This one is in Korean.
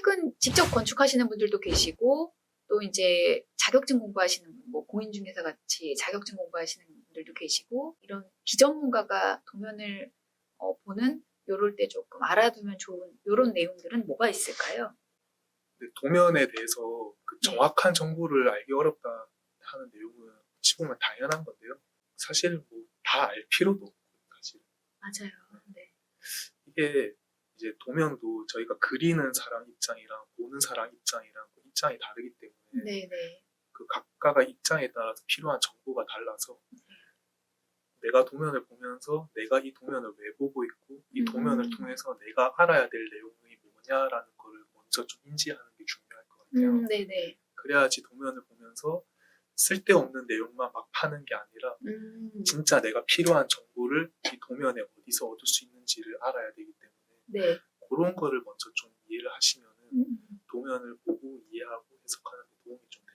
최근 직접 건축하시는 분들도 계시고 또 이제 자격증 공부하시는 분, 뭐 공인중개사 같이 자격증 공부하시는 분들도 계시고 이런 비전문가가 도면을 어, 보는 요럴 때 조금 알아두면 좋은 요런 내용들은 뭐가 있을까요? 근데 도면에 대해서 그 정확한 정보를 알기 어렵다 하는 내용은 보면 당연한 건데요. 사실 뭐 다 알 필요도 없고 사실 맞아요. 네. 이게 이제 도면도 저희가 그리는 사람 입장이랑 보는 사람 입장이랑 그 입장이 다르기 때문에 네네. 그 각각의 입장에 따라서 필요한 정보가 달라서 내가 도면을 보면서 내가 이 도면을 왜 보고 있고 이 음. 도면을 통해서 내가 알아야 될 내용이 뭐냐라는 거를 먼저 좀 인지하는 게 중요할 것 같아요. 음, 네네. 그래야지 도면을 보면서 쓸데없는 내용만 막 파는 게 아니라 음, 진짜 내가 필요한 정보를 이 도면에 어디서 얻을 수 있는지를 알아야 네. 그런 거를 먼저 좀 이해를 하시면은 음, 도면을 보고 이해하고 해석하는 데 도움이 좀될